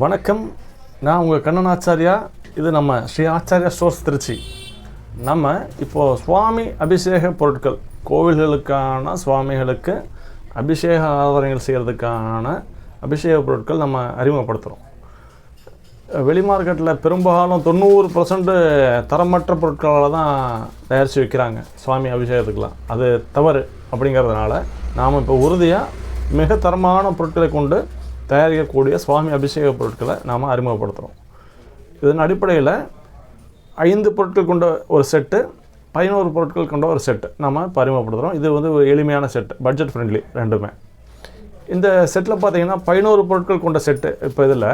வணக்கம். நான் உங்கள் கண்ணன் ஆச்சாரியா. இது நம்ம ஸ்ரீ ஆச்சாரியா ஸ்டோர்ஸ் திருச்சி. நம்ம இப்போது சுவாமி அபிஷேக பொருட்கள் கோவில்களுக்கான சுவாமிகளுக்கு அபிஷேக ஆதாரங்கள் செய்கிறதுக்கான அபிஷேக பொருட்கள் நம்ம அறிமுகப்படுத்துகிறோம் வெளி மார்க்கெட்டில் பெரும்பாலும் தொண்ணூறு பர்சன்ட் தரமற்ற பொருட்களால் தான் தயாரித்து விற்கிறாங்க சுவாமி அபிஷேகத்துக்கெலாம் அது தவறு அப்படிங்கிறதுனால நாம் இப்போ உறுதியாக மிக தரமான பொருட்களை கொண்டு தயாரிக்கக்கூடிய சுவாமி அபிஷேக பொருட்களை நாம் அறிமுகப்படுத்துகிறோம் இதன் அடிப்படையில் ஐந்து பொருட்கள் கொண்ட ஒரு செட்டு பதினோரு பொருட்கள் கொண்ட ஒரு செட்டு நம்ம இப்போ அறிமுகப்படுத்துகிறோம் இது வந்து ஒரு எளிமையான செட் பட்ஜெட் ஃப்ரெண்ட்லி ரெண்டுமே. இந்த செட்டில் பார்த்தீங்கன்னா பதினோரு பொருட்கள் கொண்ட செட்டு இப்போ இதில்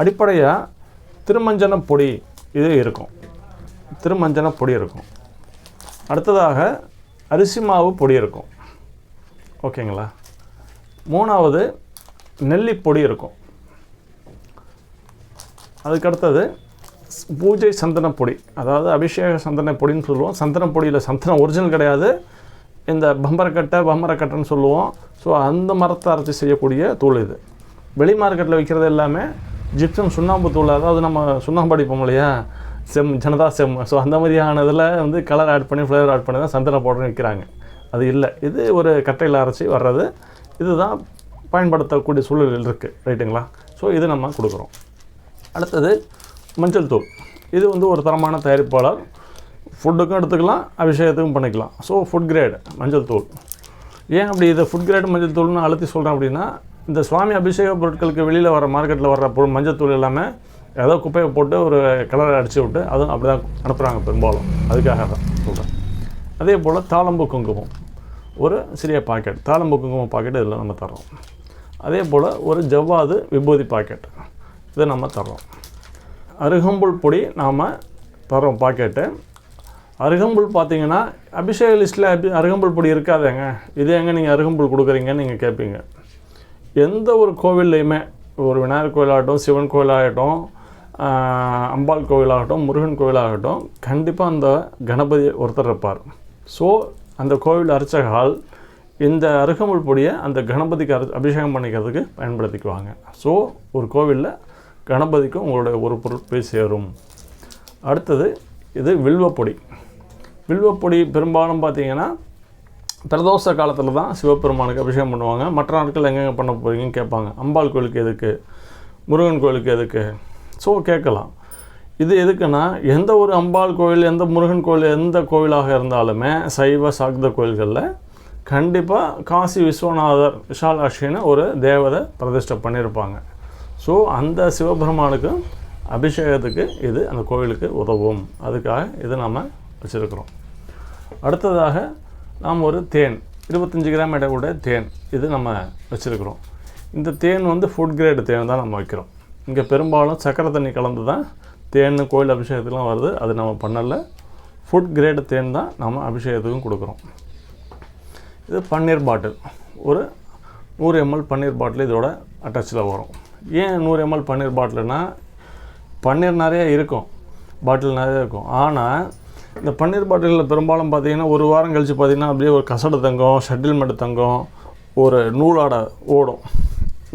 அடிப்படையாக திருமஞ்சன பொடி இது இருக்கும். திருமஞ்சன பொடி இருக்கும். அடுத்ததாக அரிசி மாவு பொடி இருக்கும். ஓகேங்களா? மூணாவது நெல்லி பொடி இருக்கும். அதுக்கடுத்தது பூஜை சந்தன பொடி அதாவது அபிஷேக சந்தன பொடின்னு சொல்லுவோம். சந்தன பொடியில் சந்தனம் ஒரிஜினல் கிடையாது. இந்த பம்பரக்கட்டை பம்பரக்கட்டைன்னு சொல்லுவோம். ஸோ அந்த மரத்தை அரைச்சி செய்யக்கூடிய தூள் இது. வெளி மார்க்கெட்டில் விற்கிறது எல்லாமே ஜிப்சம் சுண்ணாம்பு தூள். அதாவது நம்ம சுண்ணாம்பு அடிப்போம் இல்லையா? செம் ஜனதா செம். ஸோ அந்த மாதிரியான இதில் வந்து கலர் ஆட் பண்ணி ஃப்ளேவர் ஆட் பண்ணி தான் சந்தன பவுடர்னு விற்கிறாங்க அது இல்லை. இது ஒரு கட்டையில் அரைச்சி வர்றது. இதுதான் பயன்படுத்தக்கூடிய சூழல் இருக்குது ரைட்டுங்களா? ஸோ இது நம்ம கொடுக்குறோம். அடுத்தது மஞ்சள் தூள். இது வந்து ஒரு தரமான தயாரிப்பாளர். ஃபுட்டுக்கும் எடுத்துக்கலாம் அபிஷேகத்துக்கும் பண்ணிக்கலாம். ஸோ ஃபுட் கிரேடு மஞ்சள் தூள். ஏன் அப்படி இதை ஃபுட் கிரேட் மஞ்சள் தூள்னு அழுத்தி சொல்கிறேன் அப்படின்னா இந்த சுவாமி அபிஷேக பொருட்களுக்கு வெளியில் வர மார்க்கெட்டில் வர்ற பொருள் மஞ்சள் தூள் எல்லாமே ஏதோ குப்பையை போட்டு ஒரு கலரை அடித்து விட்டு அதுவும் அப்படி தான் அனுப்புகிறாங்க பெரும்பாலும். அதுக்காக தான் சொல்கிறேன் அதே போல் தாளம்பு குங்குமம். ஒரு சிறிய பாக்கெட் தாளம்பு குங்குமம் பாக்கெட் இதில் நம்ம தரோம் அதே போல் ஒரு ஜவ்வாது விபூதி பாக்கெட் இதை நம்ம தர்றோம். அருகம்புல் பொடி நாம் தரோம் பாக்கெட்டு. அருகம்புல் பார்த்தீங்கன்னா அபிஷேக லிஸ்ட்டில் அபி அருகம்புல் பொடி இருக்காதேங்க. இது எங்கே நீங்கள் அருகம்புல் கொடுக்குறீங்கன்னு நீங்கள் கேட்பீங்க எந்த ஒரு கோவில்லையுமே ஒரு விநாயகர் கோயிலாகட்டும் சிவன் கோயிலாகட்டும் அம்பாள் கோவிலாகட்டும் முருகன் கோவிலாகட்டும் கண்டிப்பாக அந்த கணபதி ஒருத்தர் இருப்பார். ஸோ அந்த கோவில் அர்ச்சகால் இந்த அருகமுள் பொடியை அந்த கணபதிக்கு அரு அபிஷேகம் பண்ணிக்கிறதுக்கு பயன்படுத்திக்குவாங்க. ஸோ ஒரு கோவிலில் கணபதிக்கும் உங்களுடைய ஒரு பொருள் போய் சேரும். அடுத்தது இது வில்வப்பொடி வில்வப்பொடி பெரும்பாலும் பார்த்தீங்கன்னா பிரதோஷ காலத்தில் தான் சிவபெருமானுக்கு அபிஷேகம் பண்ணுவாங்க. மற்ற நாட்கள் எங்கெங்கே பண்ண போகிறீங்கன்னு கேட்பாங்க. அம்பாள் கோயிலுக்கு எதுக்கு? முருகன் கோயிலுக்கு எதுக்கு? ஸோ கேட்கலாம். இது எதுக்குன்னா எந்த ஒரு அம்பாள் கோயில் எந்த முருகன் கோயில் எந்த கோவிலாக இருந்தாலுமே சைவ சாக்த கோயில்களில் கண்டிப்பாக காசி விஸ்வநாதர் விஷாலாட்சின்னு ஒரு தேவதை பிரதிஷ்டை பண்ணியிருப்பாங்க ஸோ அந்த சிவபெருமானுக்கு அபிஷேகத்துக்கு இது அந்த கோவிலுக்கு உதவும். அதுக்காக இது நாம் வச்சுருக்கிறோம். அடுத்ததாக நாம் ஒரு தேன் இருபத்தஞ்சி கிராம் எடையுடைய தேன் இது நம்ம வச்சுருக்கிறோம். இந்த தேன் வந்து ஃபுட் கிரேடு தேன் தான் நம்ம வைக்கிறோம். இங்கே பெரும்பாலும் சக்கரை தண்ணி கலந்து தான் தேன் கோயில் அபிஷேகத்துக்குலாம் வருது. அது நம்ம பண்ணலை. ஃபுட் கிரேடு தேன் தான் நம்ம அபிஷேகத்துக்கும் கொடுக்குறோம். இது பன்னீர் பாட்டில். ஒரு நூறு எம்எல் பன்னீர் பாட்டில் இதோட அட்டாச்சில் வரும். ஏன் நூறு எம்எல் பன்னீர் பாட்டில்னா பன்னீர் நிறையா இருக்கும். பாட்டில் நிறைய இருக்கும். ஆனால் இந்த பன்னீர் பாட்டிலில் பெரும்பாலும் பார்த்தீங்கன்னா ஒரு வாரம் கழித்து பார்த்தீங்கன்னா அப்படியே ஒரு கசடு தங்கம் ஷட்டில் தங்கம் ஒரு நூலாடை ஓடும்.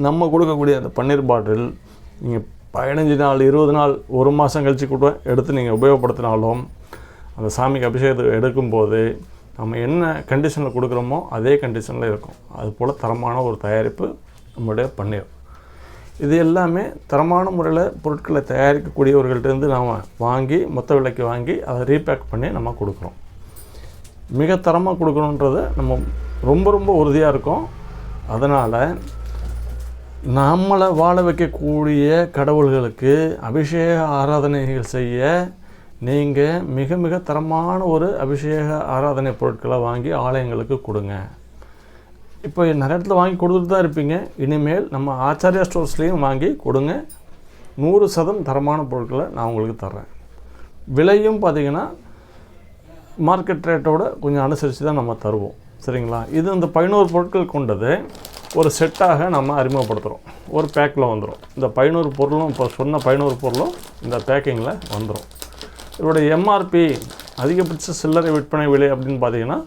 நம்ம கொடுக்கக்கூடிய அந்த பன்னீர் பாட்டில் நீங்கள் பதினஞ்சு நாள் இருபது நாள் ஒரு மாதம் கழித்து கூட எடுத்து நீங்கள் உபயோகப்படுத்தினாலும் அந்த சாமிக்கு அபிஷேகத்தை எடுக்கும்போது நம்ம என்ன கண்டிஷனில் கொடுக்குறோமோ அதே கண்டிஷனில் இருக்கும். அது போல் தரமான ஒரு தயாரிப்பு நம்மளுடைய பன்னீர். இது எல்லாமே தரமான முறையில் பொருட்களை தயாரிக்கக்கூடியவர்கள்ட்டேருந்து நாம் வாங்கி மொத்த விலைக்கு வாங்கி அதை ரீபேக் பண்ணி நம்ம கொடுக்குறோம். மிக தரமாக கொடுக்கணுன்றது நம்ம ரொம்ப ரொம்ப உறுதியாக இருக்கும். அதனால் நம்மளை வாழ வைக்கக்கூடிய கடவுள்களுக்கு அபிஷேக ஆராதனைகள் செய்ய நீங்கள் மிக மிக தரமான ஒரு அபிஷேக ஆராதனை பொருட்களை வாங்கி ஆலயங்களுக்கு கொடுங்க. இப்போ நிறைய இடத்துல வாங்கி கொடுத்துட்டு தான் இருப்பீங்க. இனிமேல் நம்ம ஆச்சாரியா ஸ்டோர்ஸ்லேயும் வாங்கி கொடுங்க. நூறு சதம் தரமான பொருட்களை நான் உங்களுக்கு தர்றேன். விலையும் பார்த்தீங்கன்னா மார்க்கெட் ரேட்டோட கொஞ்சம் அனுசரித்து தான் நம்ம தருவோம். சரிங்களா? இது இந்த பதினோரு பொருட்கள் கொண்டது. ஒரு செட்டாக நம்ம அறிமுகப்படுத்துகிறோம் ஒரு பேக்கில் வந்துடும் இந்த பதினோரு பொருளும் இப்போ சொன்ன பதினோரு பொருளும் இந்த பேக்கிங்கில் வந்துடும் இதோடைய எம்ஆர்பி அதிகபட்ச சில்லறை விற்பனை விலை அப்படின்னு பார்த்தீங்கன்னா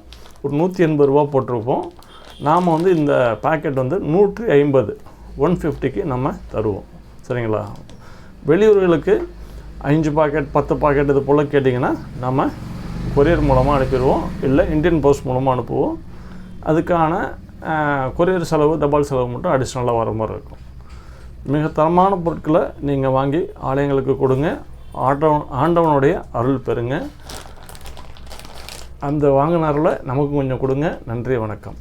ஒரு நூற்றி எண்பது ரூபா போட்டிருப்போம். நாம் வந்து இந்த பாக்கெட் வந்து நூற்றி ஐம்பது ஒன் ஃபிஃப்டிக்கு நம்ம தருவோம். சரிங்களா? வெளியூர்களுக்கு அஞ்சு பாக்கெட் பத்து பாக்கெட் இது போல் கேட்டிங்கன்னா நம்ம கொரியர் மூலமாக அனுப்பிடுவோம். இல்லை இந்தியன் போஸ்ட் மூலமாக அனுப்புவோம். அதுக்கான கொரியர் செலவு தபால் செலவு மட்டும் அடிஷ்னலாக வர மாதிரி இருக்கும். மிக தரமான பொருட்களை நீங்கள் வாங்கி ஆலயங்களுக்கு கொடுங்க. ஆண்டவன் ஆண்டவனுடைய அருள் பெறுங்க. அந்த வாங்கினாரில் நமக்கு கொஞ்சம் கொடுங்க. நன்றி வணக்கம்.